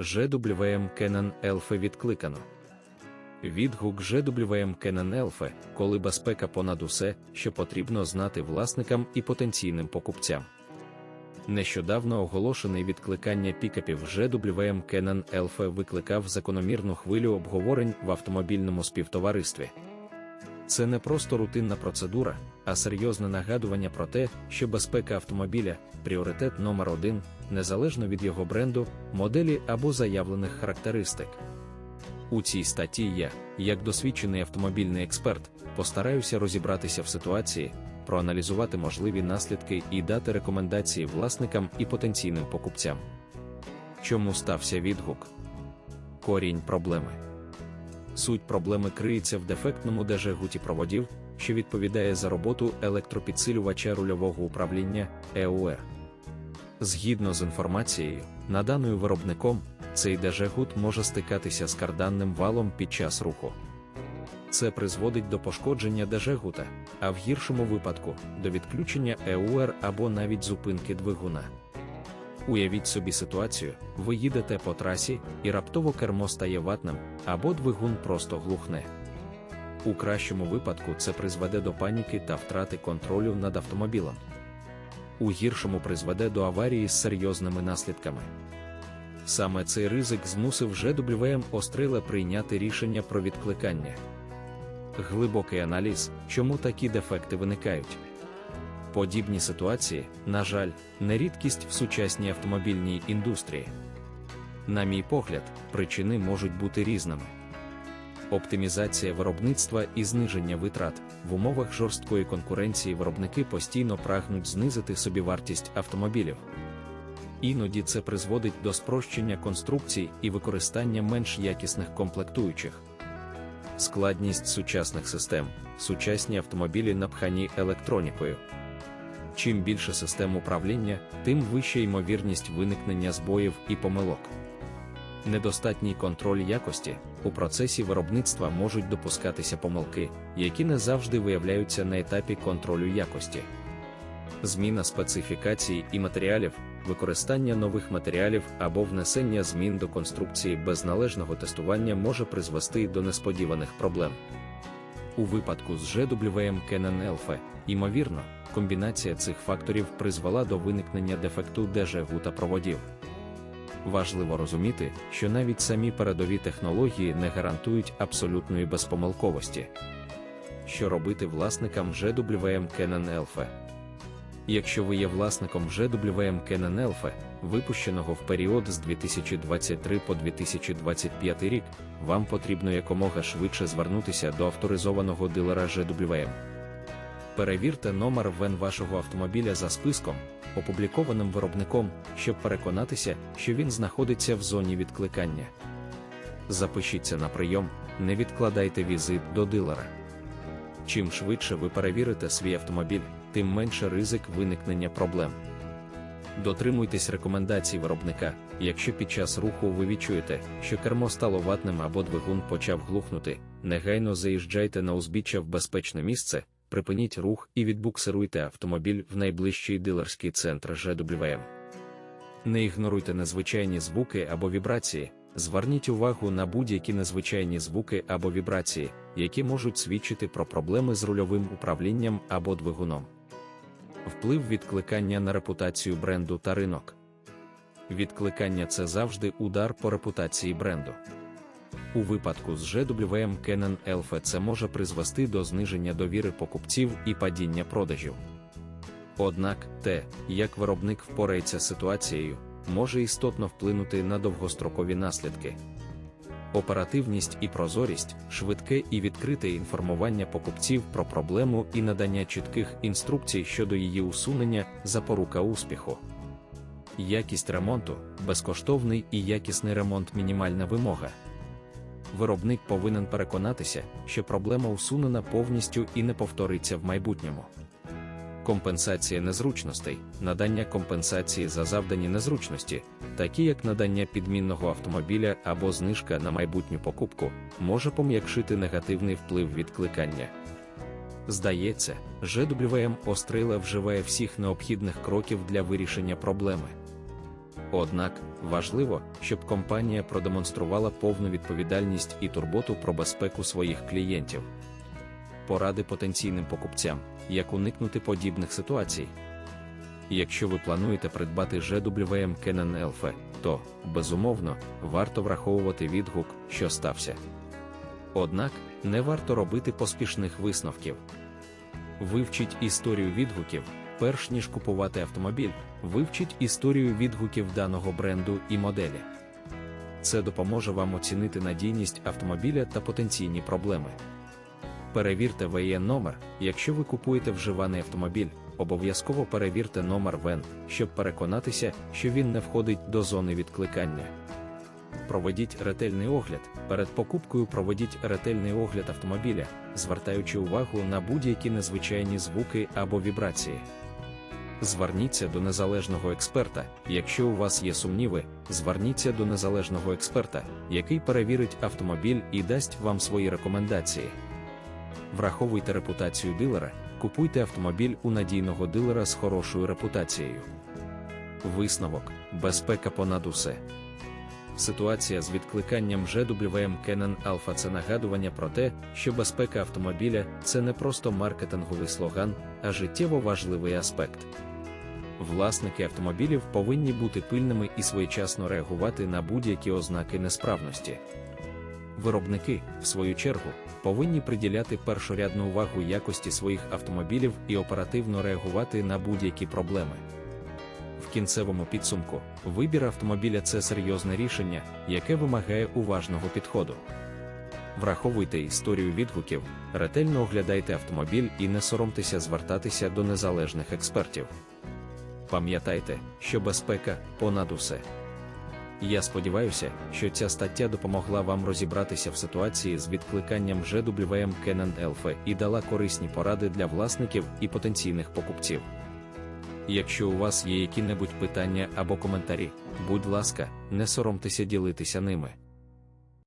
GWM Canon Elfe відкликано. Відгук GWM Canon Elfe, коли безпека понад усе, що потрібно знати власникам і потенційним покупцям. Нещодавно оголошений відкликання пікапів GWM Canon Elfe викликав закономірну хвилю обговорень в автомобільному співтоваристві. Це не просто рутинна процедура, а серйозне нагадування про те, що безпека автомобіля пріоритет номер один, незалежно від його бренду, моделі або заявлених характеристик. У цій статті я, як досвідчений автомобільний експерт, постараюся розібратися в ситуації, проаналізувати можливі наслідки і дати рекомендації власникам і потенційним покупцям. Чому стався відгук? Корінь проблеми. Суть проблеми криється в дефектному дежегуті проводів, що відповідає за роботу електропідсилювача рульового управління ЕУР. Згідно з інформацією, наданою виробником, цей дежегут може стикатися з карданним валом під час руху. Це призводить до пошкодження дежегута, а в гіршому випадку до відключення ЕУР або навіть зупинки двигуна. Уявіть собі ситуацію, ви їдете по трасі, і раптово кермо стає ватним, або двигун просто глухне. У кращому випадку це призведе до паніки та втрати контролю над автомобілем. У гіршому призведе до аварії з серйозними наслідками. Саме цей ризик змусив GWM Острила прийняти рішення про відкликання. Глибокий аналіз, чому такі дефекти виникають. Подібні ситуації, на жаль, не рідкість в сучасній автомобільній індустрії. На мій погляд, причини можуть бути різними. Оптимізація виробництва і зниження витрат в умовах жорсткої конкуренції виробники постійно прагнуть знизити собівартість автомобілів. Іноді це призводить до спрощення конструкцій і використання менш якісних комплектуючих. Складність сучасних систем, сучасні автомобілі напхані електронікою. Чим більше систем управління, тим вища ймовірність виникнення збоїв і помилок. Недостатній контроль якості у процесі виробництва можуть допускатися помилки, які не завжди виявляються на етапі контролю якості. Зміна специфікацій і матеріалів, використання нових матеріалів або внесення змін до конструкції без належного тестування може призвести до несподіваних проблем. У випадку з GWM Canon Elfe, ймовірно, комбінація цих факторів призвела до виникнення дефекту дежегу та проводів. Важливо розуміти, що навіть самі передові технології не гарантують абсолютної безпомилковості. Що робити власникам GWM Canon Elfe? Якщо ви є власником GWM Canon Elfe, випущеного в період з 2023 по 2025 рік, вам потрібно якомога швидше звернутися до авторизованого дилера GWM. Перевірте номер ВЕН вашого автомобіля за списком, опублікованим виробником, щоб переконатися, що він знаходиться в зоні відкликання. Запишіться на прийом, не відкладайте візит до дилера. Чим швидше ви перевірите свій автомобіль, тим менше ризик виникнення проблем. Дотримуйтесь рекомендацій виробника, якщо під час руху ви відчуєте, що кермо стало ватним або двигун почав глухнути, негайно заїжджайте на узбіччя в безпечне місце, припиніть рух і відбуксируйте автомобіль в найближчий дилерський центр GWM. Не ігноруйте незвичайні звуки або вібрації, зверніть увагу на будь-які незвичайні звуки або вібрації, які можуть свідчити про проблеми з рульовим управлінням або двигуном. Вплив відкликання на репутацію бренду та ринок. Відкликання це завжди удар по репутації бренду. У випадку з GWM Canon Elfe це може призвести до зниження довіри покупців і падіння продажів. Однак те, як виробник впорається з ситуацією, може істотно вплинути на довгострокові наслідки. Оперативність і прозорість, швидке і відкрите інформування покупців про проблему і надання чітких інструкцій щодо її усунення запорука успіху. Якість ремонту, безкоштовний і якісний ремонт мінімальна вимога. Виробник повинен переконатися, що проблема усунена повністю і не повториться в майбутньому. Компенсація незручностей, надання компенсації за завдані незручності, такі як надання підмінного автомобіля або знижка на майбутню покупку, може пом'якшити негативний вплив відкликання. Здається, GWM Острила вживає всіх необхідних кроків для вирішення проблеми. Однак важливо, щоб компанія продемонструвала повну відповідальність і турботу про безпеку своїх клієнтів. Поради потенційним покупцям, як уникнути подібних ситуацій. Якщо ви плануєте придбати GWM Canon LF, то, безумовно, варто враховувати відгук, що стався. Однак, не варто робити поспішних висновків. Вивчіть історію відгуків, перш ніж купувати автомобіль, вивчіть історію відгуків даного бренду і моделі. Це допоможе вам оцінити надійність автомобіля та потенційні проблеми. Перевірте ВЕ номер, якщо ви купуєте вживаний автомобіль, обов'язково перевірте номер ВЕН, щоб переконатися, що він не входить до зони відкликання. Проведіть ретельний огляд. Перед покупкою проведіть ретельний огляд автомобіля, звертаючи увагу на будь-які незвичайні звуки або вібрації. Зверніться до незалежного експерта. Якщо у вас є сумніви, зверніться до незалежного експерта, який перевірить автомобіль і дасть вам свої рекомендації. Враховуйте репутацію дилера, купуйте автомобіль у надійного дилера з хорошою репутацією. Висновок, безпека понад усе. Ситуація з відкликанням GWM Canon Alpha – це нагадування про те, що безпека автомобіля це не просто маркетинговий слоган, а життєво важливий аспект. Власники автомобілів повинні бути пильними і своєчасно реагувати на будь-які ознаки несправності. Виробники, в свою чергу, повинні приділяти першорядну увагу якості своїх автомобілів і оперативно реагувати на будь-які проблеми. В кінцевому підсумку, вибір автомобіля це серйозне рішення, яке вимагає уважного підходу. Враховуйте історію відгуків, ретельно оглядайте автомобіль і не соромтеся звертатися до незалежних експертів. Пам'ятайте, що безпека понад усе. Я сподіваюся, що ця стаття допомогла вам розібратися в ситуації з відкликанням GWM Canon Elfe і дала корисні поради для власників і потенційних покупців. Якщо у вас є які-небудь питання або коментарі, будь ласка, не соромтеся ділитися ними.